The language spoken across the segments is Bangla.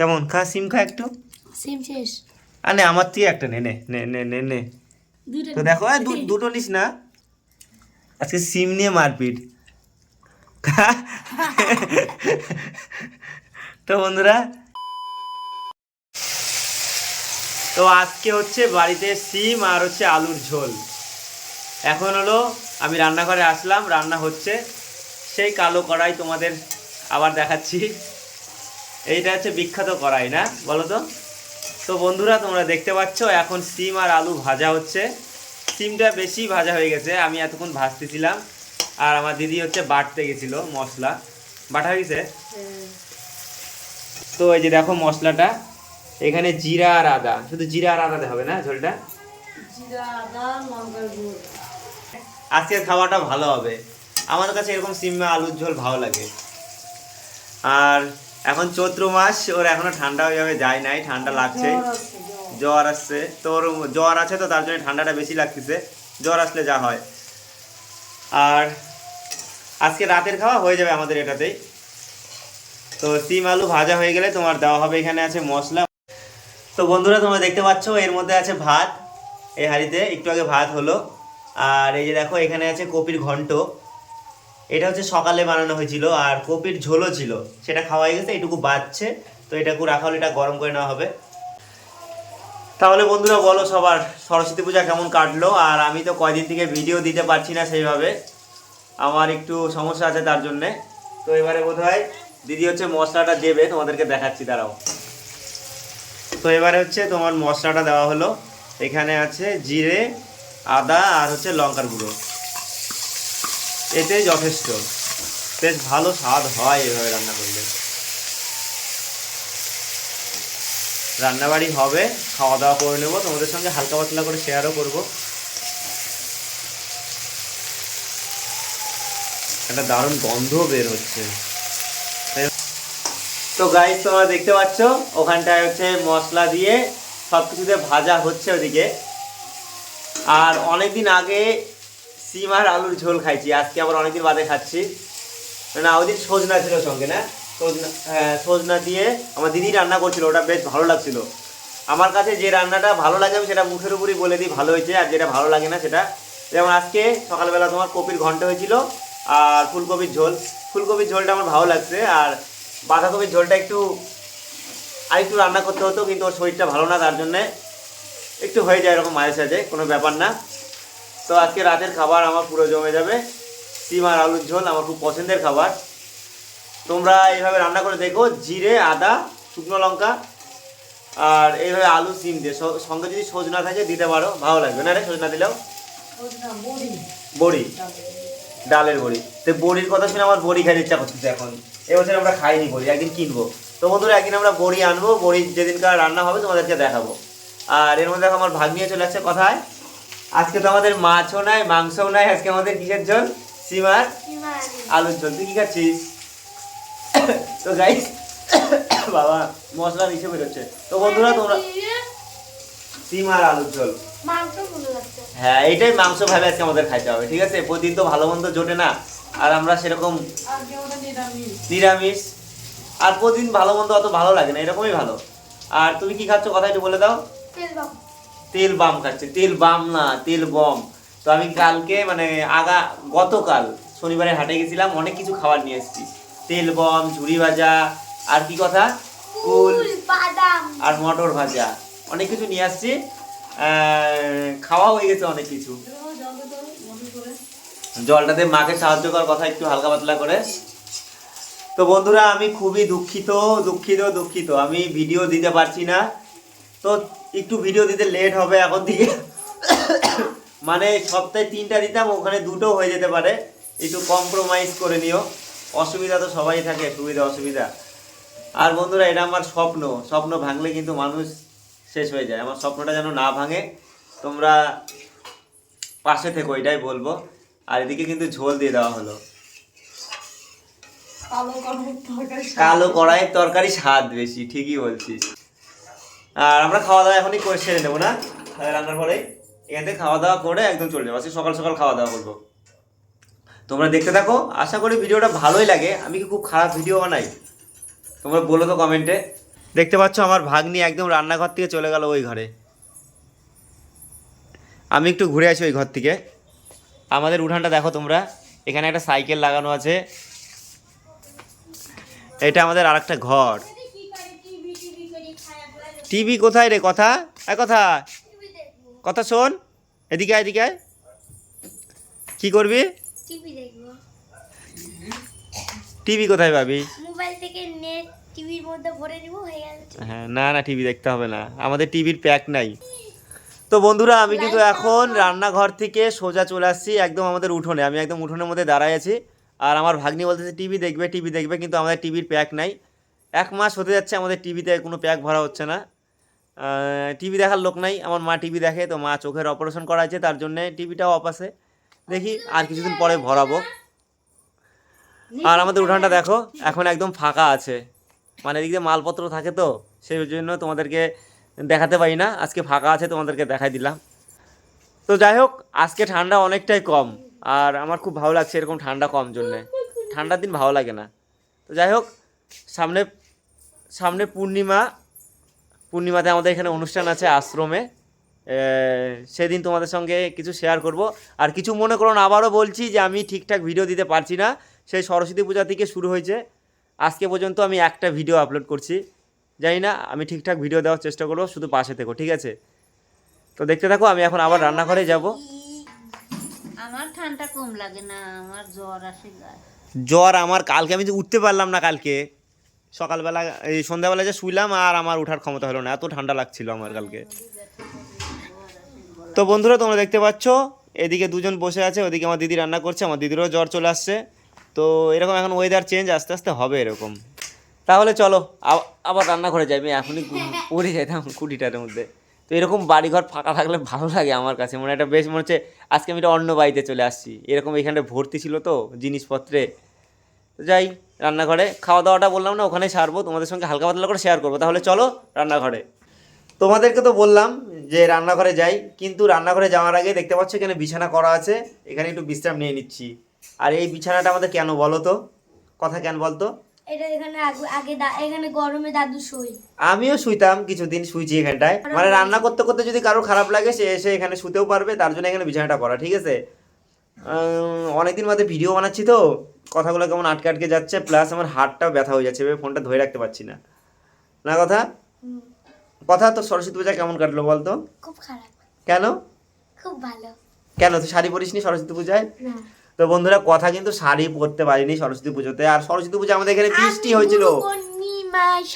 কেমন? খা সিম খা একটু। সিম শেষ। আর আমার থেকে একটা নে নে নে নে নে নে। তো দেখো দুটো নিস না। আজকে সিম নিয়ে মারপিট। তো বন্ধুরা তো আজকে হচ্ছে বাড়িতে সিম আর হচ্ছে আলুর ঝোল। এখন হলো আমি রান্নাঘরে আসলাম রান্না হচ্ছে। সেই কালো কড়াই তোমাদের আবার দেখাচ্ছি। এইটা হচ্ছে বিখ্যাত কড়াই না? বলো তো। তো বন্ধুরা তোমরা দেখতে পাচ্ছ এখন সিম আর আলু ভাজা হচ্ছে। সিমটা বেশি ভাজা হয়ে গেছে আমি এতক্ষণ ভাজতেছিলাম। আর আমার দিদি হচ্ছে বাটতে গেছিল মশলা। বাটা হয়ে গেছে? তো এই যে দেখো মশলাটা এখানে জিরা আর আদা। শুধু জিরা আর আদা হবে না ঝোলটা? আজকের খাওয়াটা ভালো হবে। আমাদের কাছে এরকম সিম আলুর ঝোল ভালো লাগে। আর এখন চৈত্র মাস ওর এখনও ঠান্ডা হয়ে যাবে যায় নাই ঠান্ডা লাগছে। জ্বর আসছে। তোর জ্বর আছে তো তার জন্য ঠান্ডাটা বেশি লাগতেছে। জ্বর আসলে যা হয়। আর আজকে রাতের খাওয়া হয়ে যাবে আমাদের এটাতেই। তো সিম আলু ভাজা হয়ে গেলে তোমার দেওয়া হবে। এখানে আছে মশলা। তো বন্ধুরা তোমরা দেখতে পাচ্ছ এর মধ্যে আছে ভাত। এই হাঁড়িতে একটু আগে ভাত হলো। আর এই যে দেখো এখানে আছে কপির ঘন্ট। এটা হচ্ছে সকালে বানানো হয়েছিল আর কপির ঝোলও ছিল। সেটা খাওয়া গেছে, এটুকু বাচ্চে তো এটাকু রাখা হলে এটা গরম করে নেওয়া হবে। তাহলে বন্ধুরা বলো সবার সরস্বতী পূজা কেমন কাটলো? আর আমি তো কয়দিন থেকে ভিডিও দিতে পারছি না সেইভাবে। আমার একটু সমস্যা আছে তার জন্যে। তো এবারে বোধ হয় দিদি হচ্ছে মশলাটা দেবে, তোমাদেরকে দেখাচ্ছি, দাঁড়াও। তো এবারে হচ্ছে তোমার মশলাটা দেওয়া হলো। এখানে আছে জিরে, আদা আর হচ্ছে লঙ্কার গুঁড়ো। এতে যথেষ্ট। বেশ ভালো স্বাদ হয় এভাবে রান্না করলে। রান্নাবাড়ি হবে খাওয়া দাওয়া করে নেব। তোমাদের সঙ্গে হালকা পাতলা করে শেয়ারও করব। একটা দারুণ গন্ধ বের হচ্ছে। তো গাইস তোমরা দেখতে পাচ্ছ, ওখানটায় হচ্ছে মশলা দিয়ে সব কিছুতে ভাজা হচ্ছে ওদিকে। আর অনেকদিন আগে সিম আর আলুর ঝোল খাইছি। আজকে আবার অনেকদিন বাদে খাচ্ছি। না ওদিন সজনা ছিল সঙ্গে, না? সজনা হ্যাঁ সজনা দিয়ে আমার দিদি রান্না করছিল, ওটা বেশ ভালো লাগছিল। আমার কাছে যে রান্নাটা ভালো লাগে, আমি সেটা মুখের উপরই বলে দিই, ভালো হয়েছে, আর যেটা ভালো লাগে না সেটা। যেমন আজকে সকালবেলা তোমার কপির ঘন্ট হয়েছিল, আর ফুলকপির ঝোল। ফুলকপির ঝোলটা আমার ভালো লাগছে, আর বাঁধাকপির ঝোলটা একটু আর একটু রান্না করতে হতো, কিন্তু ওর শরীরটা ভালো না, তার জন্যে একটু হয়ে যায় এরকম মাঝে সাঝে, কোনো ব্যাপার না। তো আজকে রাতের খাবার আমার পুরো জমে যাবে। সিম আর আলুর ঝোল আমার খুব পছন্দের খাবার। তোমরা এইভাবে রান্না করে দেখো জিরে আদা শুকনো লঙ্কা আর এইভাবে আলু সিম দিয়ে। সঙ্গে যদি সজনা থাকে দিতে পারো ভালো লাগবে। না রে সজনা দিলেও? বড়ি। ডালের বড়ি। তো বড়ির কথা শুনে আমার বড়ি খাইতে ইচ্ছা করতেছে এখন। এবছর আমরা খাইনি বড়ি একদিন কিনবো। তো বন্ধুরা একদিন আমরা বড়ি আনব। বড়ি যেদিনকার রান্না হবে তোমাদেরকে দেখাবো। আর এর মধ্যে দেখো আমার ভাগ নিয়ে চলে আসছে কথায়। আজকে তো আমাদের মাছও নাই মাংসও নাই আজকে আমাদের কিসের ঝোল? সিমার আলুর ঝোল তুই কি খাচ্ছিস? তো গাইস বাবা মশলা নিচে বেরোচ্ছে। তো বন্ধুরা তোমরা সিম আর আলুর ঝোল। হ্যাঁ এটাই মাংস ভাবে আজকে আমাদের খাইতে হবে ঠিক আছে? প্রতিদিন তো ভালো মন্দ জোটে না। আর আমরা সেরকম নিরামিষ। আর প্রতিদিন ভালো মন্দ অত ভালো লাগে না এরকমই ভালো। আর তুমি কি খাচ্ছ? কথা একটু বলে দাও। তেল বাম খাচ্ছে তেল বাম না তেল বম। তো আমি কালকে মানে আগা গতকাল শনিবারে হাটে গেছিলাম অনেক কিছু খাবার নিয়ে এসেছি। তেল বম ঝুড়ি ভাজা আর কি কথা? কুল আর মটর ভাজা। অনেক কিছু নিয়ে আসছি। খাওয়া হয়ে গেছে অনেক কিছু। জলটাতে মাকে সাহায্য করার কথা একটু হালকা পাতলা করে। তো বন্ধুরা আমি খুবই দুঃখিত দুঃখিত দুঃখিত। আমি ভিডিও দিতে পারছি না। তো একটু ভিডিও দিতে লেট হবে এখন থেকে। মানে সপ্তাহে তিনটা দিতাম ওখানে দুটো হয়ে যেতে পারে। একটু কম্প্রোমাইজ করে নিও। অসুবিধা তো সবাই থাকে সুবিধা অসুবিধা। আর বন্ধুরা এটা আমার স্বপ্ন। স্বপ্ন ভাঙলে কিন্তু মানুষ শেষ হয়ে যায়। আমার স্বপ্নটা যেন না ভাঙে। তোমরা পাশে থেকো এটাই বলব। আর এদিকে কিন্তু ঝোল দিয়ে দেওয়া হলো। কালো কড়াইয়ের তরকারি স্বাদ বেশি ঠিকই বলছিস। আর আমরা খাওয়া দাওয়া এখনই করে সেরে নেব, না? রান্নার পরে এখান থেকে খাওয়া দাওয়া করে একদম চলে যাব। আজকে সকাল সকাল খাওয়া দাওয়া করব তোমরা দেখতে থাকো। আশা করি ভিডিওটা ভালোই লাগে। আমি কি খুব খারাপ ভিডিও বানাই? তোমরা বলো তো কমেন্টে। দেখতে পাচ্ছ আমার ভাগ্নি একদম রান্নাঘর থেকে চলে গেল ওই ঘরে। আমি একটু ঘুরে আসি ওই ঘর থেকে। আমাদের উঠানটা দেখো তোমরা। এখানে একটা সাইকেল লাগানো আছে। এটা আমাদের আরেকটা ঘর। টিভি কোথায় রে? কথা? এ কথা। কথা শোন। এদিকে এদিকে। কি করবি? টিভি দেখব। টিভি কোথায় পাবি? মোবাইল থেকে নেট টিভির মধ্যে ভরে দিব হয়ে গেল হ্যাঁ না না টিভি দেখতে হবে না। আমাদের টিভির প্যাক নাই। তো বন্ধুরা আমি কিন্তু এখন রান্নাঘর থেকে সোজা চলে আসছি একদম আমাদের উঠোনে। আমি একদম উঠোনের মধ্যে দাঁড়ায় আছি। আর আমার ভাগ্নি বলতেছে টিভি দেখবে টিভি দেখবে। কিন্তু আমাদের টিভির প্যাক নাই। এক মাস হতে যাচ্ছে আমাদের টিভিতে কোনো প্যাক ভরা হচ্ছে না। টিভি দেখার লোক নাই, আমার মা টিভি দেখে, তো মা চোখের অপারেশন করা আছে তার জন্যে টিভিটাও অফ আছে। দেখি আর কিছুদিন পরে ভরাবো। আর আমাদের উঠানটা দেখো, এখন একদম ফাঁকা আছে। মানে এদিক দিয়ে মালপত্র থাকে তো, সেই জন্য তোমাদেরকে দেখাতে পারি না। আজকে ফাঁকা আছে, তোমাদেরকে দেখাই দিলাম। তো যাই হোক, আজকে ঠান্ডা অনেকটাই কম, আর আমার খুব ভালো লাগছে এরকম ঠান্ডা কম জন্যে। ঠান্ডার দিন ভালো লাগে না। তো যাই হোক, সামনে সামনে পূর্ণিমা পূর্ণিমাতে আমাদের এখানে অনুষ্ঠান আছে আশ্রমে। সেদিন তোমাদের সঙ্গে কিছু শেয়ার করব। আর কিছু মনে করুন আবারও বলছি যে আমি ঠিকঠাক ভিডিও দিতে পারছি না। সেই সরস্বতী পূজা থেকে শুরু হয়েছে। আজকে পর্যন্ত আমি একটা ভিডিও আপলোড করছি। জানি না আমি ঠিকঠাক ভিডিও দেওয়ার চেষ্টা করব শুধু পাশে থেকো ঠিক আছে? তো দেখতে থাকো আমি এখন আবার রান্নাঘরে যাব। আমার ঠান্ডা কম লাগে না আমার জ্বর আসে জ্বর আমার কালকে আমি উঠতে পারলাম না কালকে। সকালবেলা, এই সন্ধ্যাবেলা যে শুইলাম আর আমার ওঠার ক্ষমতা হলো না, এত ঠান্ডা লাগছিল আমার কালকে। তো বন্ধুরা, তোমরা দেখতে পাচ্ছ, এদিকে দুজন বসে আছে, ওদিকে আমার দিদি রান্না করছে, আমার দিদিরও জ্বর চলে আসছে। তো এরকম এখন ওয়েদার চেঞ্জ আস্তে আস্তে হবে এরকম। তাহলে চলো আবার রান্না করে আমি এখনই পড়ে যেতাম কুটিটার মধ্যে। তো এরকম বাড়িঘর ফাঁকা থাকলে ভালো লাগে আমার কাছে, মনে একটা বেশ, মনে হচ্ছে আজকে আমি একটা অন্য বাড়িতে চলে আসছি। এরকম এখানে ভর্তি ছিল তো, জিনিসপত্রে। তো যাই রান্নাঘরে। খাওয়া দাওয়াটা বললাম না ওখানে সারবো তোমাদের সঙ্গে হালকা পাতলা করে শেয়ার করব। তাহলে চলো রান্নাঘরে। তোমাদেরকে তো বললাম যে রান্নাঘরে যাই কিন্তু রান্নাঘরে যাওয়ার আগে দেখতে পাচ্ছ এখানে বিছানা করা আছে এখানে একটু বিশ্রাম নিয়ে নিচ্ছি। আর এই বিছানাটা আমাদের কেন বলো তো? কথা কেন বলতো? এটা এখানে আগে- এখানে গরমে দাদু সই আমিও শুইতাম কিছুদিন শুইছি এখানটায়। মানে রান্না করতে করতে যদি কারও খারাপ লাগে সে এসে এখানে শুতেও পারবে তার জন্য এখানে বিছানাটা করা ঠিক আছে? অনেকদিন বাদে ভিডিও বানাচ্ছি তো। কথাগুলো কেমন আটকে আটকে যাচ্ছে প্লাস আমার হাতটাও ব্যথা হয়ে যাচ্ছে এভাবে ফোনটা ধরে রাখতে পারছি না। না কথা? কথা তো সরস্বতী পূজা কেমন কাটলো বলতো? খুব খারাপ। কেন? খুব ভালো। কেন? তুই শাড়ি পরিসনি সরস্বতী পূজায়? তো বন্ধুরা কথা কিন্তু শাড়ি পরতে পারিনি সরস্বতী পুজোতে। আর সরস্বতী পুজো আমাদের এখানে বৃষ্টি হয়েছিল।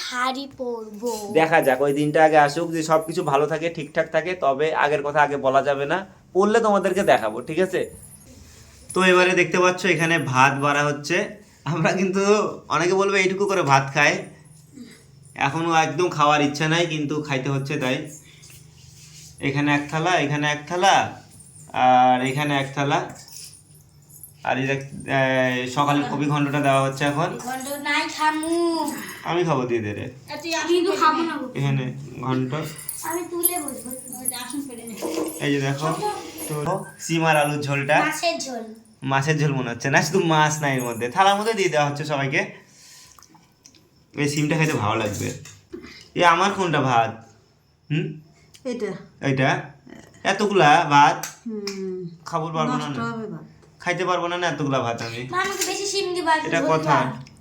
শাড়ি পরবো। দেখা যাক ওই দিনটা আগে আসুক যে সব কিছু ভালো থাকে ঠিকঠাক থাকে তবে আগের কথা আগে বলা যাবে না। পড়লে তোমাদেরকে দেখাবো ঠিক আছে? তো এবারে দেখতে পাচ্ছ এখানে ভাত বাড়া হচ্ছে। আমরা কিন্তু অনেকে বলবে এইটুকু করে ভাত খায়। এখনও একদম খাওয়ার ইচ্ছা নাই কিন্তু খাইতে হচ্ছে তাই। এখানে এক থালা এখানে এক থালা আর এখানে এক থালা। আর এই দেখ সকালের কবি ঘন্টটা দেওয়া হচ্ছে এখন। গন্ধ নাই খামু। আমি খাব দিয়ে দে রে। কিন্তু খাব না। গো। এখানে ঘন্ট আমি তুলে বসবো এই যে দেখো তো সিমার আলুর ঝোলটা। মাছের ঝোল। মাছের ঝোল মনে হচ্ছে না শুধু মাছ নাই এর মধ্যে। থালার মধ্যে দিয়ে দেওয়া হচ্ছে সবাইকে। এই সিমটা খেতে ভালো লাগবে। এ আমার কোনটা ভাত? হুম? এটা। এইটা? এতগুলা ভাত? হুম। খাব পারব না। না খাইতে পারব না না এতগুলা ভাত আমি। এটা কথা।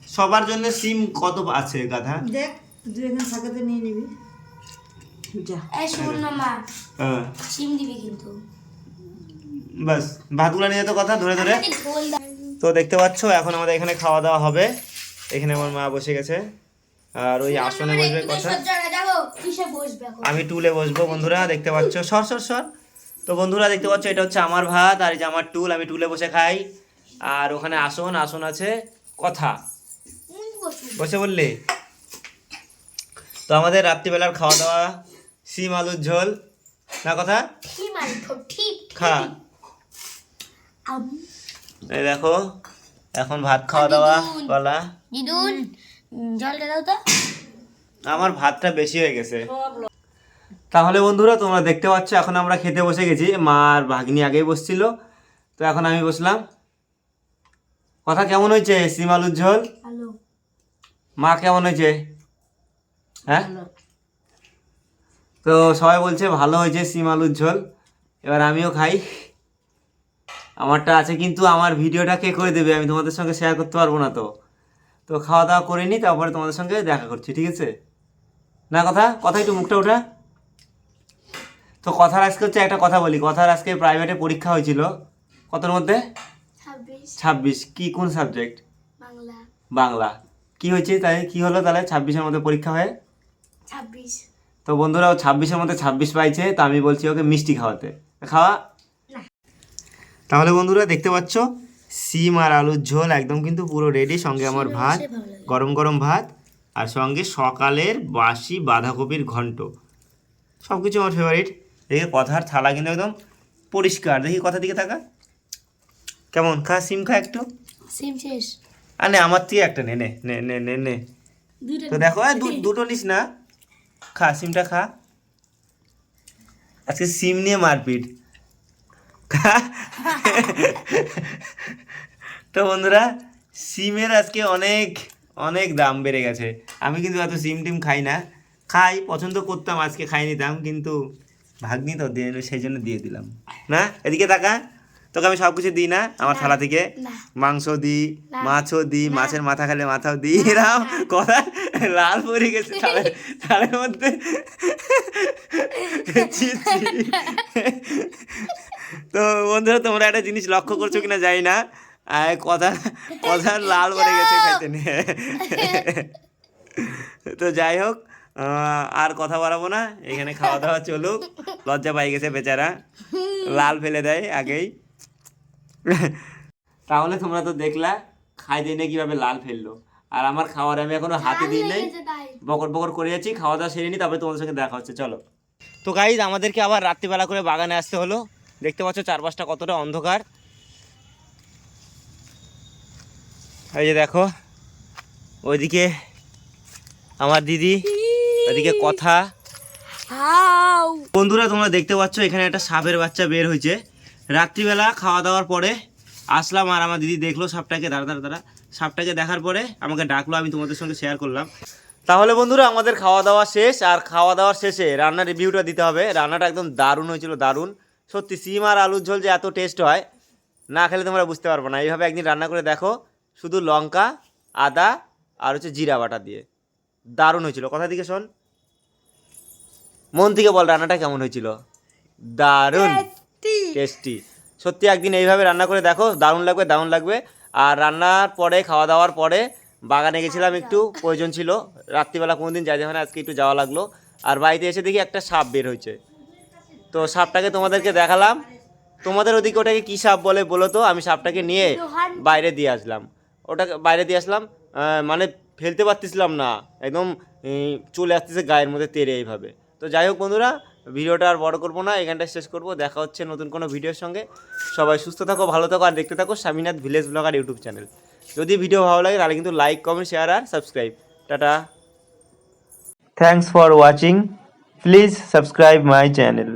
সবার জন্য সিম কত আছে গাধা? দেখ তুই এখানে থাকাতে নিয়ে নিবি। যা। এই শোন না মা হ্যাঁ, সিম দিবি কিন্তু। বাস ভাতগুলা নিয়ে তো কথা ধরে ধরে। তো দেখতে পাচ্ছ এখন আমাদের এখানে খাওয়া দাওয়া হবে। এখানে আমার মা বসে গেছে। আর ওই আসনে বসবে কথা। আমি টুলে বসবো বন্ধুরা দেখতে পাচ্ছ। সর সর সর। তো বন্ধুরা দেখতে পাচ্ছ এটা হচ্ছে আমার ভাত আর এই যে আমার টুল আমি টুলে বসে খাই। আর ওখানে আসন আসন আছে কথা। বসে বললে? তো আমাদের রাত্রিবেলার খাওয়া দাওয়া সিম আলুর ঝোল। না কথা? খা। এই দেখো এখন ভাত খাওয়া দাওয়া কলা দিদুন। জলটা দাও তো। আমার ভাতটা বেশি হয়ে গেছে। তাহলে বন্ধুরা তোমরা দেখতে পাচ্ছ এখন আমরা খেতে বসে গেছি। মা আর ভাগ্নি আগেই বসছিল। তো এখন আমি বসলাম। কথা কেমন হয়েছে সিম আলুর ঝোল মা কেমন হয়েছে? হ্যাঁ? তো সবাই বলছে ভালো হয়েছে সিম আলুর ঝোল। এবার আমিও খাই। আমারটা আছে কিন্তু আমার ভিডিওটা কে করে দেবে? আমি তোমাদের সঙ্গে শেয়ার করতে পারব না তো। তো খাওয়া দাওয়া করে নিই তারপরে তোমাদের সঙ্গে দেখা করছি ঠিক আছে? না কথা? কথা একটু মুখটা ওঠা। তো কথার আজকে হচ্ছে একটা কথা বলি। কথার আজকে প্রাইভেটে পরীক্ষা হয়েছিল। কতর মধ্যে? ছাব্বিশ। কি কোন সাবজেক্ট বাংলা। বাংলা। কি হয়েছে? তাই কি হলো তাহলে? ছাব্বিশের মধ্যে পরীক্ষা হয়ে? ছাব্বিশ। তো বন্ধুরা ও ছাব্বিশের মধ্যে ছাব্বিশ পাইছে তো আমি বলছি ওকে মিষ্টি খাওয়াতে। খাওয়া? তাহলে বন্ধুরা দেখতে পাচ্ছ সিম আর আলুর ঝোল একদম কিন্তু পুরো রেডি সঙ্গে আমার ভাত গরম গরম ভাত আর সঙ্গে সকালের বাসি বাঁধাকপির ঘন্ট। সব কিছু আমার ফেভারিট দেখি কথার থালা কিন্তু একদম পরিষ্কার। দেখি কথা দিকে থাকা কেমন? খা সিম খা একটু। সিম শেষ। আর নে আমার থেকে একটা নে নে নে নে নে নে। তো দেখো দুটো নিস না। খা সিমটা খা। আজকে সিম নিয়ে মারপিট। তো বন্ধুরা সিমের আজকে অনেক অনেক দাম বেড়ে গেছে। আমি কিন্তু এত সিম টিম খাই না। খাই পছন্দ করতাম আজকে খাই নিতাম কিন্তু ভাগ্নি তো দিয়ে সেই জন্য দিয়ে দিলাম। না? এদিকে তাকা। তোকে আমি সব কিছু দিই না আমার থালা থেকে। মাংস দিই মাছও দিই মাছের মাথা খেলে মাথাও দিই। এরাম কথা লাল পড়ে গেছে থালের থালের মধ্যে। তো বন্ধুরা, তোমরা একটা জিনিস লক্ষ্য করছ কিনা জানি না। কথা কথা লাল পড়ে গেছে খাইতে নিয়ে। তো যাই হোক আর কথা বাড়াবো না। এখানে খাওয়া দাওয়া চলুক। লজ্জা পাই গেছে বেচারা। লাল ফেলে দেয় আগেই। তাহলে তোমরা তো দেখলা, খাই দিয়ে নিয়ে কীভাবে লাল ফেলল। আর আমার খাওয়ার আমি এখনও হাতে দিই নাই। বকর বকর করে যাচ্ছি, খাওয়া দাওয়া সেরে নি, তারপরে তোমাদের সঙ্গে দেখা হচ্ছে। চলো। তো গাইজ আমাদেরকে আবার রাত্রিবেলা করে বাগানে আসতে হলো। দেখতে পাচ্ছ চারপাশটা কতটা অন্ধকার। এই যে দেখো ওইদিকে আমার দিদি ওইদিকে কথা। বন্ধুরা তোমরা দেখতে পাচ্ছ এখানে একটা সাপের বাচ্চা বের হয়েছে। রাত্রিবেলা খাওয়া দাওয়ার পরে আসলাম আর আমার দিদি দেখল সাপটাকে দাঁড়া দাঁড়া দাঁড়া। সাপটাকে দেখার পরে আমাকে ডাকলো আমি তোমাদের সঙ্গে শেয়ার করলাম। তাহলে বন্ধুরা আমাদের খাওয়া দাওয়া শেষ আর খাওয়া দাওয়ার শেষে রান্নার রিভিউটা দিতে হবে। রান্নাটা একদম দারুণ হয়েছিল দারুণ। সত্যি সিম আর আলুর ঝোল যে এত টেস্ট হয় না খেলে তোমরা বুঝতে পারব না। এইভাবে একদিন রান্না করে দেখো শুধু লঙ্কা আদা আর হচ্ছে জিরা বাটা দিয়ে। দারুণ হয়েছিল। কথা দিকে শোন। মন থেকে বল রান্নাটা কেমন হয়েছিল। দারুণ। টেস্টি সত্যি একদিন এইভাবে রান্না করে দেখো দারুণ লাগবে দারুণ লাগবে। আর রান্নার পরে খাওয়া দাওয়ার পরে বাগানে গেছিলাম একটু প্রয়োজন ছিল। রাত্রিবেলা কোনো দিন যাই হয় না আজকে একটু যাওয়া লাগল। আর বাড়িতে এসে দেখি একটা সাপ বের হয়েছে। তো সাপটাকে তোমাদেরকে দেখালাম। তোমাদের ওদিকে ওটাকে কী সাপ বলে বলো তো? আমি সাপটাকে নিয়ে বাইরে দিয়ে আসলাম। ওটাকে বাইরে দিয়ে আসলাম মানে ফেলতে পারতেছিলাম না। একদম চলে আসতেছে গায়ের মধ্যে তেরে এইভাবে। তো যাই হোক বন্ধুরা ভিডিওটা আর বড় করব না এখানটা শেষ করব। দেখা হচ্ছে নতুন কোনো ভিডিওর সঙ্গে। সবাই সুস্থ থাকো ভালো থাকো আর দেখতে থাকো Swaminath Village Blogger YouTube channel. যদি ভিডিও ভালো লাগে তাহলে কিন্তু like comment share R subscribe. Tata. Thanks for watching please subscribe my channel